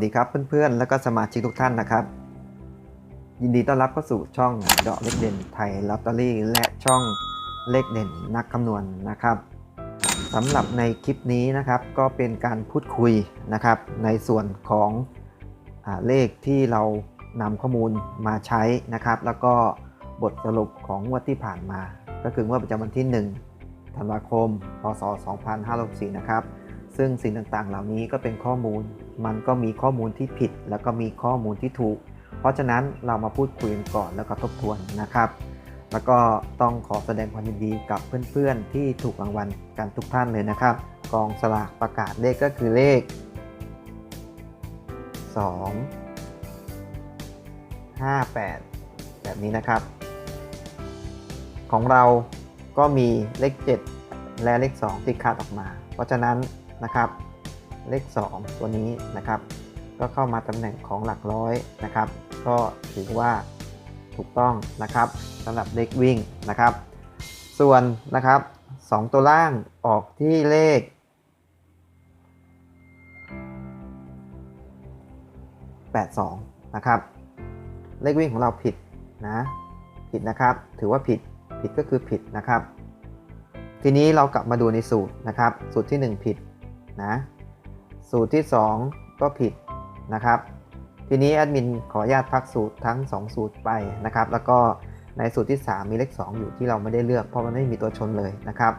สวัสดีครับเพื่อนๆ และก็สมาชิกทุกท่านนะครับ ยินดีต้อนรับเข้าสู่ช่องเดาะเลขเด่นไทยลอตเตอรี่ และช่องเลขเด่นนักคำนวณนะครับสำหรับในคลิปนี้นะครับก็เป็นการพูดคุยนะครับ ในส่วนของอเลขที่เรานำข้อมูลมาใช้นะครับ แล้วก็บทสรุปของงวดที่ผ่านมา ก็คืองวดประจำวันที่ 1 ธันวาคม พศ 2564 นะครับ ซึ่งสิ่งต่างๆ เหล่านี้ก็เป็นข้อมูล มันก็มีข้อมูลที่ผิด แล้วก็มีข้อมูลที่ถูก เพราะฉะนั้นเรามาพูดคุยกันก่อนแล้วก็ทบทวนนะครับ แล้วก็ต้องขอแสดงความยินดีกับเพื่อนๆ ที่ถูกรางวัลกันทุกท่านเลยนะครับ กองสลากประกาศเลขก็คือเลข 2 5 8 แบบนี้นะครับ ของเราก็มีเลข 7 และเลข 2 ที่คัดออกมา เพราะฉะนั้น นะครับ เลข 2 ตัวนี้นะครับ ก็เข้ามาตำแหน่งของหลักร้อยนะครับ ก็ถือว่าถูกต้องนะครับสำหรับเลขวิ่งนะครับ ส่วนนะครับ 2 ตัวล่างออกที่เลข82นะครับ เลขวิ่งของเราผิดนะผิดนะครับ ถือว่าผิดผิดก็คือผิดนะครับ ทีนี้เรากลับมาดูในสูตรนะครับ สูตรที่ 1 ผิด นะสูตรที่ 2 ก็ผิดนะครับ ทีนี้แอดมินขออนุญาตพักสูตรทั้ง 2 สูตรไปนะครับ แล้วก็ในสูตรที่ 3 มีเลข 2 อยู่ที่เราไม่ได้เลือกเพราะมันไม่มีตัวชนเลยนะครับ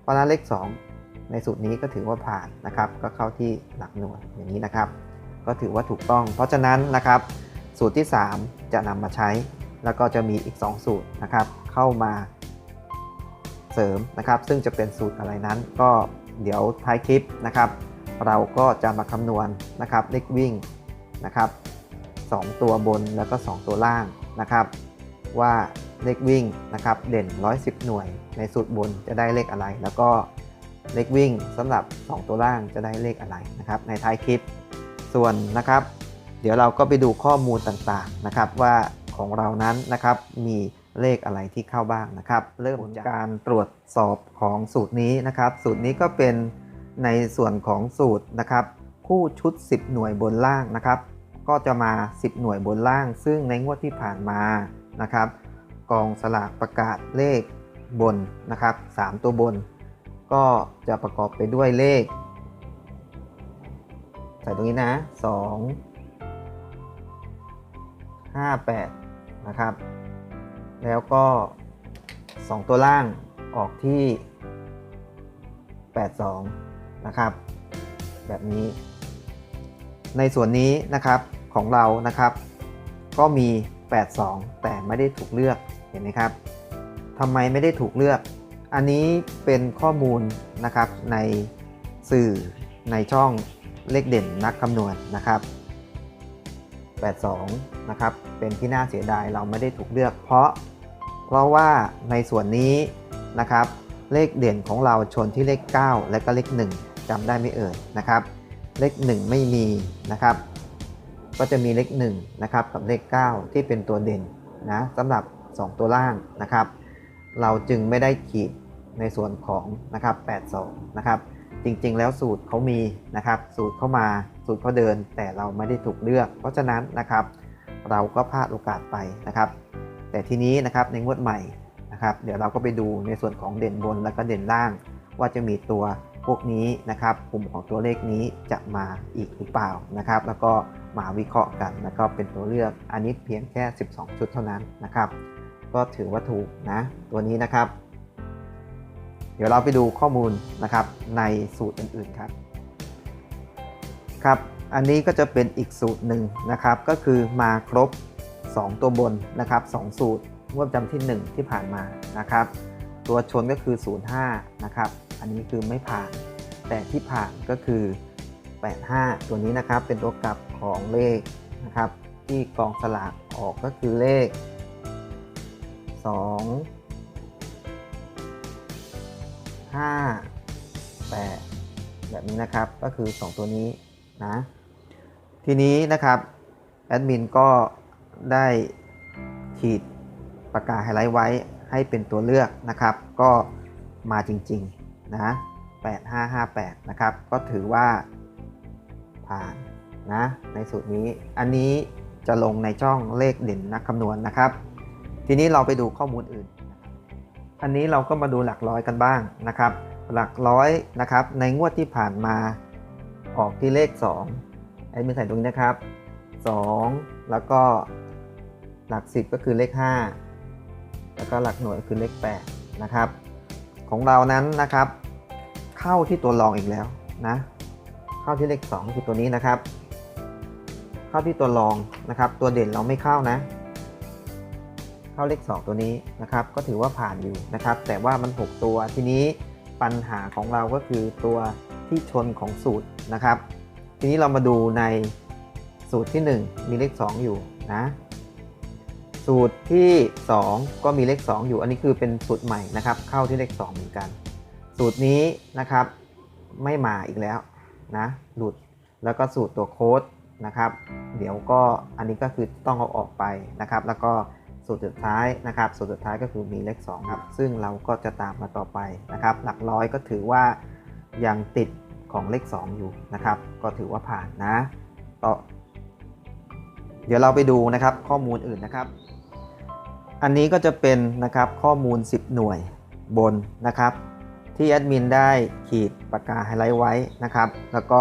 เพราะนั้นเลข 2 ในสูตรนี้ก็ถือว่าผ่านนะครับ ก็เข้าที่หลักหน่วยอย่างนี้นะครับ ก็ถือว่าถูกต้อง เพราะฉะนั้นนะครับ สูตรที่ 3 จะนำมาใช้ แล้วก็จะมีอีก 2 สูตรนะครับ เข้ามาเสริมนะครับ ซึ่งจะเป็นสูตรอะไรนั้นก็ เดี๋ยวท้ายคลิปนะครับ เราก็จะมาคำนวณนะครับเลขวิ่งนะครับ2ตัวบนแล้วก็ 2 ตัวล่างนะครับ ว่าเลขวิ่งนะครับเด่น 110 หน่วย ในสูตรบนจะได้เลขอะไร แล้วก็เลขวิ่งสำหรับ 2 ตัวล่างจะได้เลขอะไรนะครับในท้ายคลิปส่วนนะครับ เดี๋ยวเราก็ไปดูข้อมูลต่างๆนะครับว่าของเรานั้นนะครับมี เลขอะไรที่เข้าบ้างนะครับ เริ่มจากการตรวจสอบของสูตรนี้นะครับ สูตรนี้ก็เป็นในส่วนของสูตรนะครับ คู่ชุด 10 หน่วยบนล่างนะครับ ก็จะมา 10 หน่วยบนล่าง ซึ่งในงวดที่ผ่านมานะครับกองสลากประกาศเลขบนนะครับ 3 ตัวบน ก็จะประกอบไปด้วยเลข ใส่ตรงนี้นะ 2 5 8 นะครับ แล้วก็ 2 ตัวล่างออกที่ 82 นะครับ แบบนี้ ในส่วนนี้นะครับของเรานะครับ ก็มี 82 แต่ไม่ได้ถูกเลือกเห็นไหมครับทำไมไม่ได้ถูกเลือก อันนี้เป็นข้อมูลนะครับในสื่อในช่องเลขเด่นนักคำนวณนะครับ 82 นะครับ เป็นที่น่าเสียดายเราไม่ได้ถูกเลือก เพราะ เพราะว่าในส่วนนี้นะครับ เลขเด่นของเราชนที่เลข 9 และก็เลข 1จำได้ไม่เอ่ยนะครับ เลข 1 ไม่มีนะครับ ก็จะมีเลข1นะครับกับเลข 9 ที่เป็นตัวเด่นนะสำหรับ 2 ตัวล่างนะครับ เราจึงไม่ได้ขีดในส่วนของนะครับ82 นะครับ จริงๆ แล้วสูตรเขามีนะครับ สูตรเข้ามา สูตรเขาเดิน แต่เราไม่ได้ถูกเลือก เพราะฉะนั้นนะครับ เราก็พลาดโอกาสไปนะครับ แต่ทีนี้นะครับในงวดใหม่นะครับ เดี๋ยวเราก็ไปดูในส่วนของเด่นบนแล้วก็เด่นล่าง ว่าจะมีตัวพวกนี้นะครับกลุ่มของตัวเลขนี้จะมาอีกหรือเปล่านะครับ แล้วก็มาวิเคราะห์กันแล้วก็เป็นตัวเลือกอันนี้เพียงแค่ 12 ชุดเท่านั้นนะครับ ก็ถือว่าถูกนะตัวนี้นะครับ เดี๋ยวเราไปดูข้อมูลนะครับในสูตรอื่นๆครับ ครับ อันนี้ก็จะเป็นอีกสูตรหนึ่งนะครับ ก็คือมาครบ 2 ตัวบนนะครับ 2 สูตรงวดจำที่ 1 ที่ผ่านมานะครับ ตัวชนก็คือ 05 นะครับ อันนี้คือไม่ผ่าน แต่ที่ผ่านก็คือ 85 ตัวนี้นะครับเป็นตัวกลับของเลขนะครับ ที่กองสลากออกก็คือเลข 2 5 8 แบบนี้นะครับก็คือ 2 ตัวนี้ นะทีนี้นะครับแอดมินก็ได้ขีดปากกาไฮไลท์ไว้ให้เป็นตัวเลือกนะครับ ก็มาจริงๆนะ8558 นะครับ ก็ถือว่าผ่านนะในสูตรนี้อันนี้จะลงในช่องเลขเด่นนักคำนวณนะครับ ทีนี้เราไปดูข้อมูลอื่น อันนี้เราก็มาดูหลักร้อยกันบ้างนะครับ หลักร้อยนะครับในงวดที่ผ่านมา ออกที่เลข2ไอ้ไม่ใส่ตรงนี้นะครับ 2 แล้วก็หลัก 10 ก็คือเลข 5 แล้วก็หลักหน่วยคือเลข 8 นะครับ ของเรานั้นนะครับ เข้าที่ตัวรองอีกแล้วนะ เข้าที่เลข 2 คือตัวนี้นะครับ เข้าที่ตัวรองนะครับ ตัวเด่นเราไม่เข้านะ เข้าเลข 2 ตัวนี้นะครับ ก็ถือว่าผ่านอยู่นะครับ แต่ว่ามัน 6 ตัวทีนี้ปัญหาของเราก็คือตัว ที่ชนของสูตรนะครับ ทีนี้เรามาดูในสูตรที่ 1 มีเลข 2 อยู่นะ สูตรที่ 2 ก็มีเลข 2 อยู่ อันนี้คือเป็นสูตรใหม่นะครับ เข้าที่เลข 2 เหมือนกัน สูตรนี้นะครับไม่มาอีกแล้วนะหลุดแล้วก็สูตรตัวโค้ดนะครับ เดี๋ยวก็อันนี้ก็คือต้องเอาออกไปนะครับ แล้วก็สูตรสุดท้ายนะครับ สูตรสุดท้ายก็คือมีเลข 2 ครับ ซึ่งเราก็จะตามมาต่อไปนะครับ หลักร้อยก็ถือว่า ยังติดของเลข 2 อยู่นะครับ ก็ถือว่าผ่านนะต่อเดี๋ยวเราไปดูนะครับข้อมูลอื่นนะครับ อันนี้ก็จะเป็นนะครับข้อมูล 10 หน่วยบนนะครับ ที่แอดมินได้ขีดปากกาไฮไลท์ไว้นะครับ แล้วก็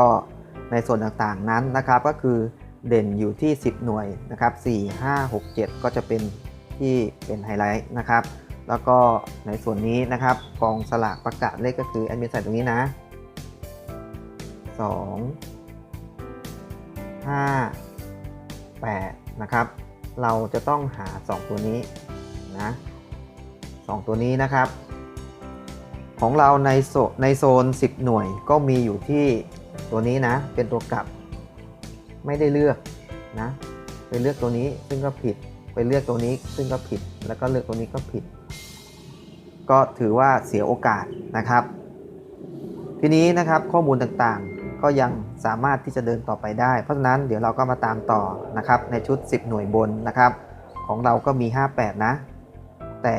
ในส่วนต่างๆนั้นนะครับก็คือเด่นอยู่ที่ 10 หน่วยนะครับ4 5 6 7 ก็จะเป็นที่เป็นไฮไลท์นะครับ แล้วก็ในส่วนนี้นะครับกองสลากประกาศเลขก็คือแอดมินใส่ตรงนี้นะ 2 5 8 นะครับ เราจะต้องหา 2 ตัวนี้นะ2ตัวนี้นะครับ ของเราในโซในโซน 10 หน่วยก็มีอยู่ที่ตัวนี้นะ เป็นตัวกลับ ไม่ได้เลือกนะไปเลือกตัวนี้ซึ่งก็ผิด ไปเลือกตัวนี้ซึ่งก็ผิด แล้วก็เลือกตัวนี้ก็ผิด ก็ถือว่าเสียโอกาสนะครับ ทีนี้นะครับข้อมูลต่างๆ ก็ยังสามารถที่จะเดินต่อไปได้ เพราะฉะนั้นเดี๋ยวเราก็มาตามต่อนะครับในชุด 10 หน่วยบนนะครับ ของเราก็มี 58 นะ แต่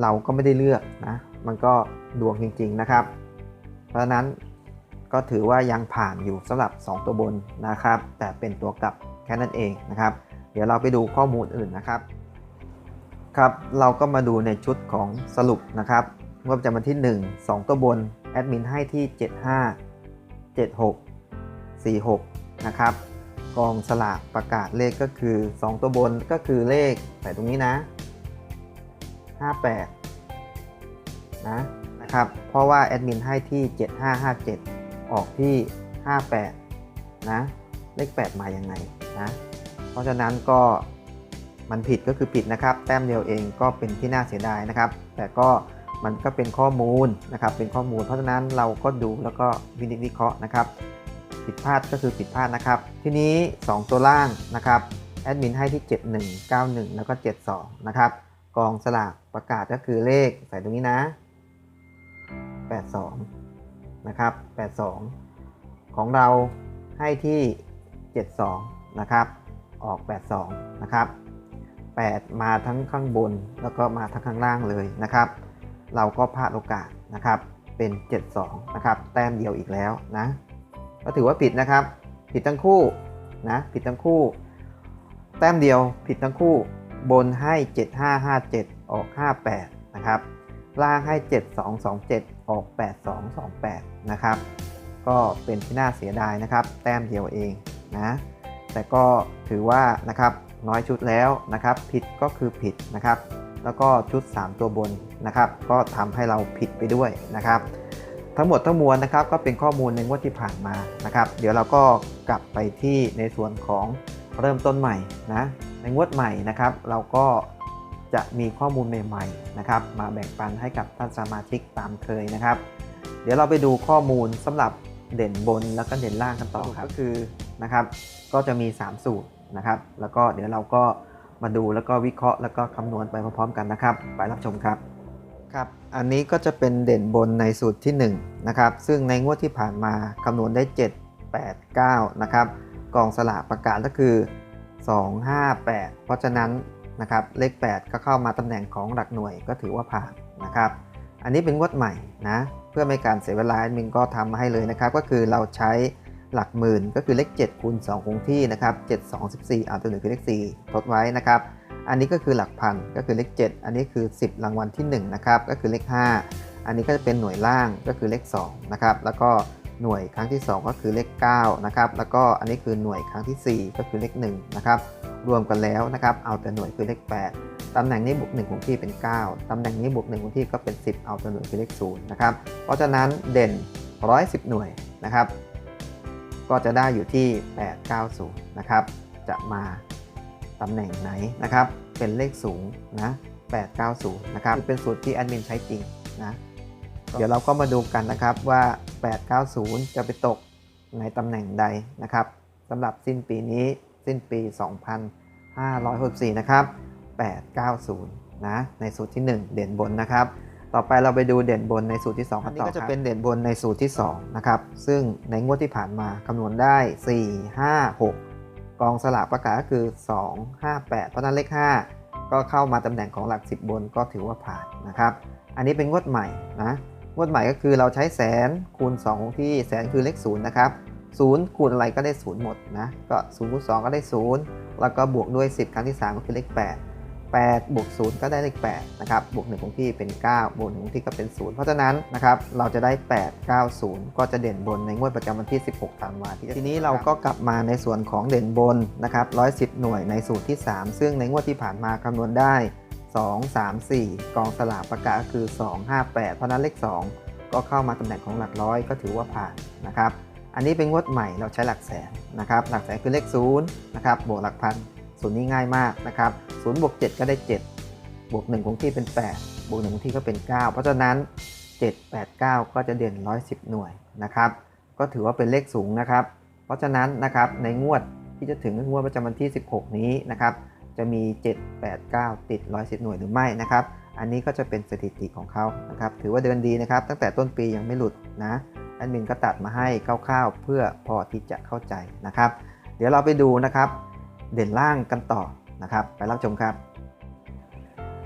เราก็ไม่ได้เลือกนะมันก็ดวงจริงๆนะครับ เพราะฉะนั้นก็ถือว่ายังผ่านอยู่สำหรับ 2 ตัวบนนะครับ แต่เป็นตัวกลับแค่นั้นเองนะครับ เดี๋ยวเราไปดูข้อมูลอื่นนะครับ ครับเราก็มาดูในชุดของสรุปนะครับงวดประจำวันที่ 1 2 ตัวบน แอดมินให้ที่ 75 76 46 นะครับ กองสลากประกาศเลขก็คือ 2 ตัวบนก็คือเลขใส่ตรงนี้นะ 58 นะนะครับ เพราะว่าแอดมินให้ที่ 7557 ออกที่ 58 นะ เลข 8 มาอยังไงนะ เพราะฉะนั้นก็ มันผิดก็คือผิดนะครับ แต้มเดียวเองก็เป็นที่น่าเสียดายนะครับ แต่ก็มันก็เป็นข้อมูลนะครับ เป็นข้อมูล เพราะฉะนั้นเราก็ดูแล้วก็วินิจวิเคราะห์นะครับ ผิดพลาดก็คือผิดพลาดนะครับ ทีนี้ 2 ตัวล่างนะครับ แอดมินให้ที่ 71 91 แล้วก็ 72 นะครับ กองสลากประกาศก็คือเลขใส่ตรงนี้นะ 82 นะครับ 82 ของเราให้ที่ 72 นะครับ ออก 82 นะครับ 8 มาทั้งข้างบน แล้วก็มาทั้งข้างล่างเลยนะครับ เราก็พลาดโอกาสนะครับเป็น 72 นะครับ แต้มเดียวอีกแล้วนะ ก็ถือว่าผิดนะครับ ผิดทั้งคู่นะ ผิดทั้งคู่ แต้มเดียวผิดทั้งคู่ บนให้ 7557 ออก 58 นะครับ ล่างให้ 7227 ออก 8228 นะครับ ก็เป็นที่น่าเสียดายนะครับ แต้มเดียวเองนะ แต่ก็ถือว่านะครับ น้อยชุดแล้วนะครับ ผิดก็คือผิดนะครับ แล้วก็ชุด 3 ตัวบนนะครับ ก็ทำให้เราผิดไปด้วยนะครับ ทั้งหมดทั้งมวลนะครับ ก็เป็นข้อมูลในงวดที่ผ่านมานะครับ เดี๋ยวเราก็กลับไปที่ในส่วนของเริ่มต้นใหม่นะในงวดใหม่นะครับ เราก็จะมีข้อมูลใหม่ๆนะครับ มาแบ่งปันให้กับท่านสมาชิกตามเคยนะครับ เดี๋ยวเราไปดูข้อมูลสำหรับเด่นบนแล้วก็เด่นล่างกันต่อครับก็คือนะครับ ก็จะมี 3 สูตรนะครับ แล้วก็เดี๋ยวเราก็มาดูแล้วก็วิเคราะห์แล้วก็คำนวณไปพร้อมๆกันนะครับ ไปรับชมครับครับ อันนี้ก็จะเป็นเด่นบนในสูตรที่1นะครับ ซึ่งในงวดที่ผ่านมาคำนวณได้ 7 8 9 นะครับกองสลากประกาศก็คือ 2 5 8 เพราะฉะนั้นนะครับเลข 8 ก็เข้ามาตำแหน่งของหลักหน่วยก็ถือว่าผ่านนะครับ อันนี้เป็นงวดใหม่นะ เพื่อไม่การเสียเวลามินก็ทำมาให้เลยนะครับ ก็คือเราใช้ หลักหมื่นก็คือเลข7คูณ2คงที่นะครับ7 2 14เอาตัวหนึ่งคือเลข4ทดไว้นะครับ อันนี้ก็คือหลักพันก็คือเลข 7 อันนี้คือ 10 รางวัลที่1นะครับก็คือเลข 5 อันนี้ก็จะเป็นหน่วยล่างก็คือเลข2นะครับแล้วก็หน่วยครั้งที่ 2 ก็คือเลข9นะครับแล้วก็อันนี้คือหน่วยครั้งทีสี่4 ก็คือเลข1นะครับรวมกันแล้วนะครับเอาแต่หน่วยคือเลข 8ตำแหน่งนี้บวก1คงที่เป็น 9ตำแหน่งนี้บวก1คงที่ก็เป็น 10 เอาแต่หน่วยคือเลข0นะครับเพราะฉะนั้นเด่น 110 หน่วยนะครับ ก็จะได้อยู่ที่ 890 นะครับ จะมาตำแหน่งไหนนะครับ เป็นเลขสูงนะ 890 นะครับ เป็นสูตรที่แอดมินใช้จริงนะ เดี๋ยวเราก็มาดูกันนะครับว่า 890 จะไปตกในตำแหน่งใดนะครับสำหรับสิ้นปีนี้สิ้นปี 2564 นะครับ 890 นะ ในสูตรที่ 1 เด่นบนนะครับ ต่อไปเราไปดูเด่นบนในสูตรที่2กันต่ออันนี้ก็จะเป็นเด่นบนในสูตรที่2นะครับ ซึ่งในงวดที่ผ่านมาคำนวณได้ 4 5 6 กองสลากประกาศก็คือ 2 5 8 เพราะนั้นเลข 5 ก็เข้ามาตำแหน่งของหลัก 10 บนก็ถือว่าผ่านนะครับ อันนี้เป็นงวดใหม่นะ งวดใหม่ก็คือเราใช้แสนคูณ2องที่แสนคือเลข0นะครับ0คูณอะไรก็ได้ 0 หมดนะ ก็0คูณ2ก็ได้ 0 แล้วก็บวกด้วย 10 ครั้งที่ 3 ก็คือเลข 8 8 บวก 0 ก็ได้เลข8นะครับ บวก 1 ของที่เป็น 9 บวก1ของที่ก็เป็น 0 เพราะฉะนั้นนะครับเราจะได้ 8 9 0 ก็จะเด่นบนในงวดประจำวันที่ 16ธันวาคมทีนี้เราก็กลับมาในส่วนของเด่นบนนะครับ110 หน่วยในสูตรที่ 3 ซึ่งในงวดที่ผ่านมาคำนวณได้ 2 3 4 กองสลากประกาศคือ 2 5 8 เพราะนั้นเลข 2 ก็เข้ามาตำแหน่งของหลักร้อยก็ถือว่าผ่านนะครับ อันนี้เป็นงวดใหม่เราใช้หลักแสนนะครับ หลักแสนคือเลข0นะครับ บวกหลักพัน ศูนย์นี้ง่ายมากนะครับ0บวก7ก็ได้ 7 บวก1คงที่เป็น 8 บวก1คงที่ก็เป็น 9 เพราะฉะนั้น 7 8 9 ก็จะเด่น 110 หน่วยนะครับ ก็ถือว่าเป็นเลขสูงนะครับ เพราะฉะนั้นนะครับในงวดที่จะถึงงวดประจำวันที่ 16 นี้นะครับ จะมี 7 8 9 ติด 110 หน่วยหรือไม่นะครับ อันนี้ก็จะเป็นสถิติของเขานะครับ ถือว่าเดินดีนะครับ ตั้งแต่ต้นปียังไม่หลุดนะแอดมินก็ตัดมาให้คร่าวๆเพื่อพอที่จะเข้าใจนะครับ เดี๋ยวเราไปดูนะครับ เด่นล่างกันต่อนะครับ ไปรับชมครับ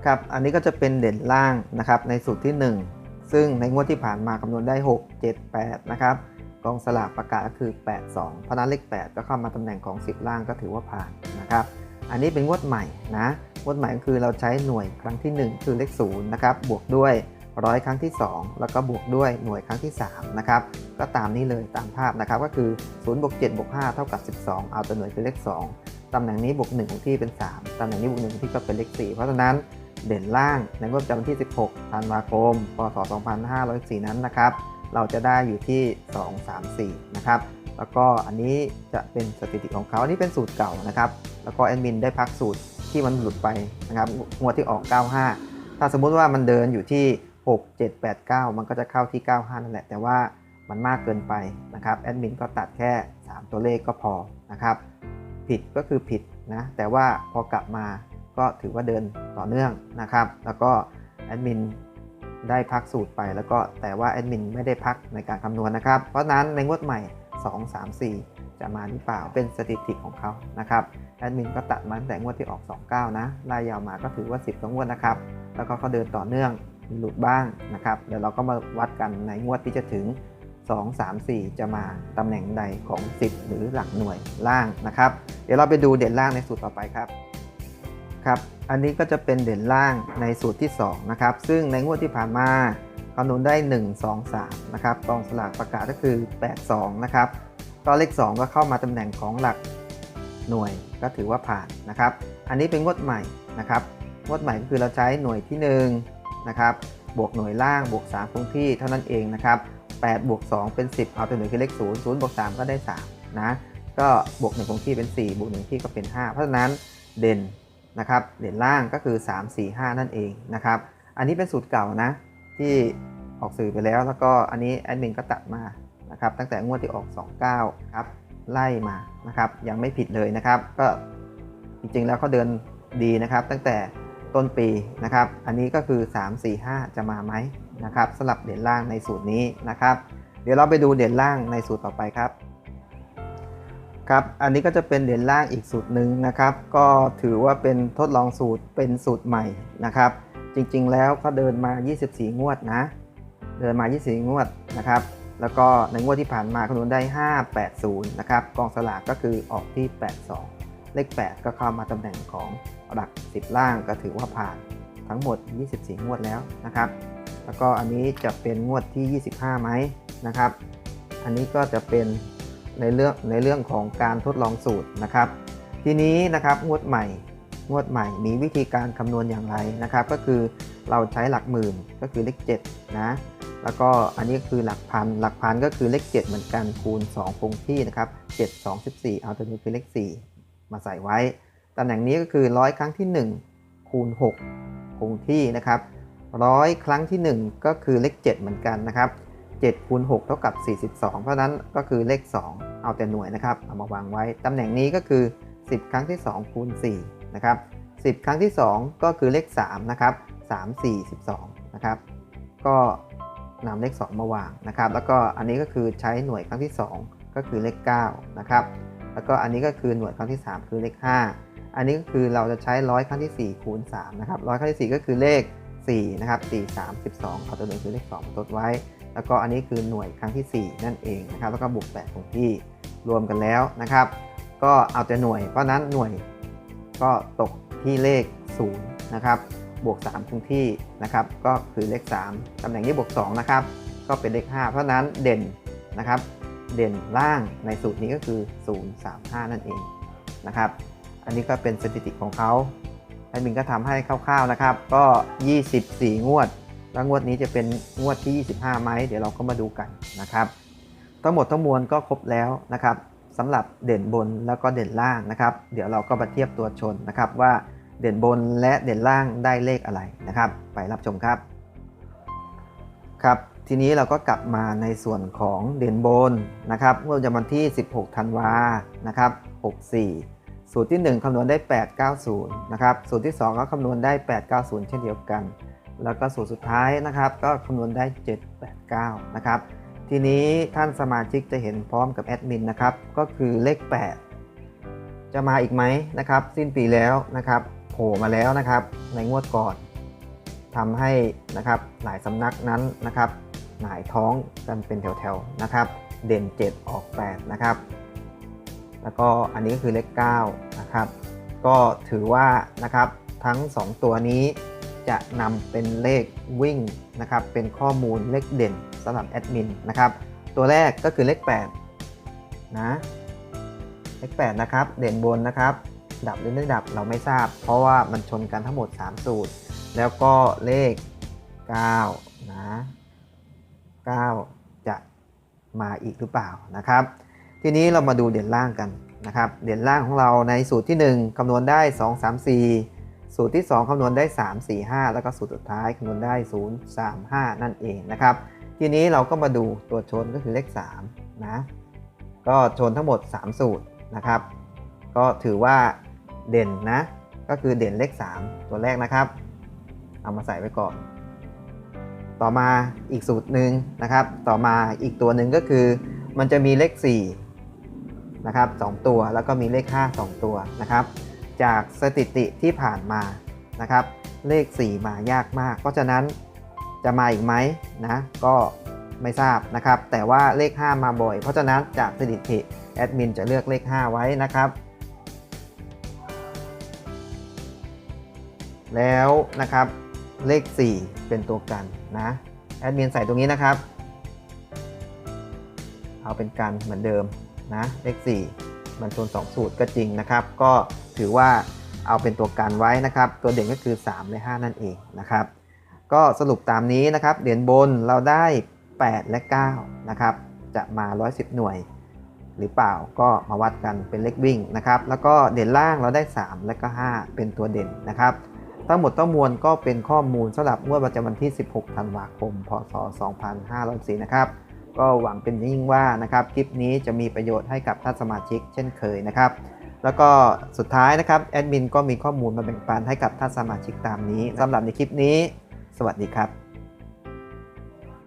ครับ อันนี้ก็จะเป็นเด่นล่างนะครับในสูตรที่ 1 ซึ่งในงวดที่ผ่านมาคำนวณได้ 6 7 8 นะครับกองสลากประกาศก็คือ 8 2 เพราะนั้นเลข 8 ก็เข้ามาตำแหน่งของ 10 ล่างก็ถือว่าผ่านนะครับ อันนี้เป็นงวดใหม่นะ งวดใหม่ก็คือเราใช้หน่วยครั้งที่ 1 คือเลข0นะครับ บวกด้วยร้อยครั้งที่ 2 แล้วก็บวกด้วยหน่วยครั้งที่3นะครับ ก็ตามนี้เลยตามภาพนะครับ ก็คือ0บวก7บวก5เท่ากับ 12 เอาตัวหน่วยคือเลข 2 ตำแหน่งนี้บวก1ของที่เป็น 3 ตำแหน่งนี้บวก1ของที่ก็เป็นเลข4เพราะฉะนั้นเด่นล่างในงวดประจำวันที่ 16 ธันวาคม พศ 2504 นั้นนะครับ เราจะได้อยู่ที่ 2 3 4 นะครับ แล้วก็อันนี้จะเป็นสถิติของเขา อันนี้เป็นสูตรเก่านะครับ แล้วก็แอดมินได้พักสูตรที่มันหลุดไปนะครับงวดที่ออก 95 ถ้าสมมุติว่ามันเดินอยู่ที่ 6 7 8 9 มันก็จะเข้าที่ 95 นั่นแหละ แต่ว่ามันมากเกินไปนะครับ แอดมินก็ตัดแค่ 3 ตัวเลขก็พอนะครับ ผิดก็คือผิดนะแต่ว่าพอกลับมาก็ถือว่าเดินต่อเนื่องนะครับ แล้วก็แอดมินได้พักสูตรไปแล้วก็แต่ว่าแอดมินไม่ได้พักในการคำนวณนะครับ เพราะนั้นในงวดใหม่ 2 3 4 จะมาหรือเปล่าเป็นสถิติของเขานะครับแอดมินก็ตัดมาตั้งแต่งวดที่ออก 29 นะไล่ยาวมาก็ถือว่า 10กว่างวดนะครับ แล้วก็เขาเดินต่อเนื่องมีหลุดบ้างนะครับเดี๋ยวเราก็มาวัดกันในงวดที่จะถึง 2 3 4 จะมาตำแหน่งใดของ 10 หรือหลักหน่วยล่างนะครับ เดี๋ยวเราไปดูเด่นล่างในสูตรต่อไปครับครับ อันนี้ก็จะเป็นเด่นล่างในสูตรที่ 2 นะครับ ซึ่งในงวดที่ผ่านมาคำนวณได้ 1 2 3 นะครับกองสลากประกาศก็คือ 8 2 นะครับก็เลข 2 ก็เข้ามาตำแหน่งของหลักหน่วยก็ถือว่าผ่านนะครับ อันนี้เป็นงวดใหม่นะครับงวดใหม่ก็คือเราใช้หน่วยที่1นะครับบวกหน่วยล่างบวก3คงที่เท่านั้นเองนะครับ 8บวก2เป็น 10 เอาตัวหน่วยคือเลข0 0บวก3ก็ได้ 3 นะ ก็บวก1คงที่เป็น 4 บวก1ที่ก็เป็น 5 เพราะฉะนั้นเด่นนะครับเด่นล่างก็คือ 3 4 5 นั่นเองนะครับอันนี้เป็นสูตรเก่านะที่ออกสื่อไปแล้ว แล้วก็อันนี้แอดมินก็ตัดมานะครับตั้งแต่งวดที่ออก 29ครับไล่มานะครับยังไม่ผิดเลยนะครับก็จริงๆแล้วเขาเดินดีนะครับตั้งแต่ต้นปีนะครับ อันนี้ก็คือ 3 4 5 จะมาไหม นะครับสำหรับเด่นล่างในสูตรนี้นะครับ เดี๋ยวเราไปดูเด่นล่างในสูตรต่อไปครับครับ อันนี้ก็จะเป็นเด่นล่างอีกสูตรหนึ่งนะครับ ก็ถือว่าเป็นทดลองสูตรเป็นสูตรใหม่นะครับ จริงๆแล้วก็เดินมา 24 งวดนะ เดินมา 24 งวดนะครับ แล้วก็ในงวดที่ผ่านมาคำนวณได้ 580 นะครับ กองสลากก็คือออกที่ 82 เลข 8 ก็เข้ามาตำแหน่งของหลัก 10 ล่างก็ถือว่าผ่านทั้งหมด 24 งวดแล้วนะครับ แล้วก็อันนี้จะเป็นงวดที่ 25ไหมนะครับ อันนี้ก็จะเป็นในเรื่องในเรื่องของการทดลองสูตรนะครับ ทีนี้นะครับงวดใหม่ งวดใหม่มีวิธีการคำนวณอย่างไรนะครับ ก็คือเราใช้หลักหมื่นก็คือเลข7นะแล้วก็อันนี้คือหลักพันหลักพันก็คือเลข 7 เหมือนกันคูณ 2 คงที่นะครับ7 2 14 เอาตัวนี้คือเลข 4 มาใส่ไว้ตำแหน่งนี้ก็คือร้อยครั้งที่ 1 คูณ 6 คงที่นะครับ ร้อยครั้งที่ 1 ก็คือเลข 7 เหมือนกันนะครับ7คูณ6เท่ากับ 42 เพราะนั้นก็คือเลข 2 เอาแต่หน่วยนะครับ เอามาวางไว้ ตำแหน่งนี้ก็คือ 10 ครั้งที่ 2 คูณ 4 นะครับ 10 ครั้งที่ 2 ก็คือเลข 3 นะครับ 3 4 12 นะครับ ก็นำเลข 2 มาวางนะครับ แล้วก็อันนี้ก็คือใช้หน่วยครั้งที่ 2 ก็คือเลข 9 นะครับ แล้วก็อันนี้ก็คือหน่วยครั้งที่ 3 คือเลข 5 อันนี้ก็คือเราจะใช้ร้อยครั้งที่ 4 คูณ 3 นะครับร้อยครั้งที่ 4 ก็คือเลข 4นะครับ4 3 12เอาตัวหนึ่งคือเลข2มาทดไว้ แล้วก็อันนี้คือหน่วยครั้งที่ 4 นั่นเองนะครับแล้วก็บวก8ของที่รวมกันแล้วนะครับ ก็เอาแต่หน่วยเพราะนั้นหน่วยก็ตกที่เลข0นะครับบวก3คงที่นะครับก็คือเลข 3ตำแหน่งนี้บวก2นะครับก็เป็นเลข 5 เพราะฉะนั้นเด่นนะครับเด่นล่างในสูตรนี้ก็คือ 0 3 5 นั่นเองนะครับ อันนี้ก็เป็นสถิติของเขา แอดมินก็ทำให้คร่าวๆนะครับ ก็ 24 งวด แล้วงวดนี้จะเป็นงวดที่ 25ไหมเดี๋ยวเราก็มาดูกันนะครับ ทั้งหมดทั้งมวลก็ครบแล้วนะครับสำหรับเด่นบนแล้วก็เด่นล่างนะครับ เดี๋ยวเราก็มาเทียบตัวชนนะครับว่าเด่นบนและเด่นล่างได้เลขอะไรนะครับ ไปรับชมครับครับทีนี้เราก็กลับมาในส่วนของเด่นบนนะครับเมื่อวันวันที่ 16 ธันวานะครับ 64 สูตรที่ 1 คำนวณได้ 890 นะครับ สูตรที่ 2 ก็คำนวณได้ 890 เช่นเดียวกัน แล้วก็สูตรสุดท้ายนะครับ ก็คำนวณได้ 789 นะครับ ทีนี้ท่านสมาชิกจะเห็นพร้อมกับแอดมินนะครับ ก็คือเลข 8 จะมาอีกไหมนะครับ สิ้นปีแล้วนะครับ โผล่มาแล้วนะครับ ในงวดก่อนทำให้นะครับหลายสำนักนั้นนะครับหงายท้องกันเป็นแถวๆนะครับ เด่น 7 ออก 8 นะครับ แล้วก็อันนี้ก็คือเลข9นะครับ ก็ถือว่านะครับทั้ง 2 ตัวนี้จะนำเป็นเลขวิ่งนะครับ เป็นข้อมูลเลขเด่นสำหรับแอดมินนะครับ ตัวแรกก็คือเลข8นะเลข8นะครับ เด่นบนนะครับ ดับหรือไม่ดับเราไม่ทราบ เพราะว่ามันชนกันทั้งหมด 3 สูตร แล้วก็เลข9นะ9จะมาอีกหรือเปล่านะครับ ทีนี้เรามาดูเด่นล่างกันนะครับเด่นล่างของเราในสูตรที่ 1คำนวณได้ 2 3 4 สูตรที่ 2คำนวณได้ 3 4 5 แล้วก็สูตรสุดท้ายคำนวณได้ 0 3 5 นั่นเองนะครับทีนี้เราก็มาดูตัวชนก็คือเลข3นะก็ชนทั้งหมด 3 สูตรนะครับ ก็ถือว่าเด่นนะก็คือเด่นเลข 3 ตัวแรกนะครับ เอามาใส่ไว้ก่อน ต่อมาอีกสูตรหนึ่งนะครับ ต่อมาอีกตัวหนึ่งก็คือ มันจะมีเลข 4 นะครับ2ตัวแล้วก็มีเลข 5 2 ตัวนะครับ จากสถิติที่ผ่านมานะครับ เลข 4 มายากมาก เพราะฉะนั้นจะมาอีกไหมนะก็ไม่ทราบนะครับ แต่ว่าเลข 5 มาบ่อย เพราะฉะนั้นจากสถิติแอดมินจะเลือกเลข 5 ไว้นะครับ แล้วนะครับเลข 4 เป็นตัวกันนะแอดมินใส่ตรงนี้นะครับ เอาเป็นกันเหมือนเดิม นะเลข4มันชน2 สูตรก็จริงนะครับ ก็ถือว่าเอาเป็นตัวกันไว้นะครับ ตัวเด่นก็คือ 3 และ 5 นั่นเองนะครับ ก็สรุปตามนี้นะครับเด่นบนเราได้ 8 และ 9 นะครับ จะมา 110 หน่วย หรือเปล่าก็มาวัดกันเป็นเลขวิ่งนะครับ แล้วก็เด่นล่างเราได้ 3 และก็ 5 เป็นตัวเด่นนะครับทั้งหมดทั้งมวลก็เป็นข้อมูลสำหรับงวดประจำวันที่ 16 ธันวาคม พศ 2564นะครับ ก็หวังเป็นอย่างยิ่งว่านะครับคลิปนี้จะมีประโยชน์ให้กับท่านสมาชิกเช่นเคยนะครับแล้วก็สุดท้ายนะครับแอดมินก็มีข้อมูลมาแบ่งปันให้กับท่านสมาชิกตามนี้สำหรับในคลิปนี้ สวัสดีครับ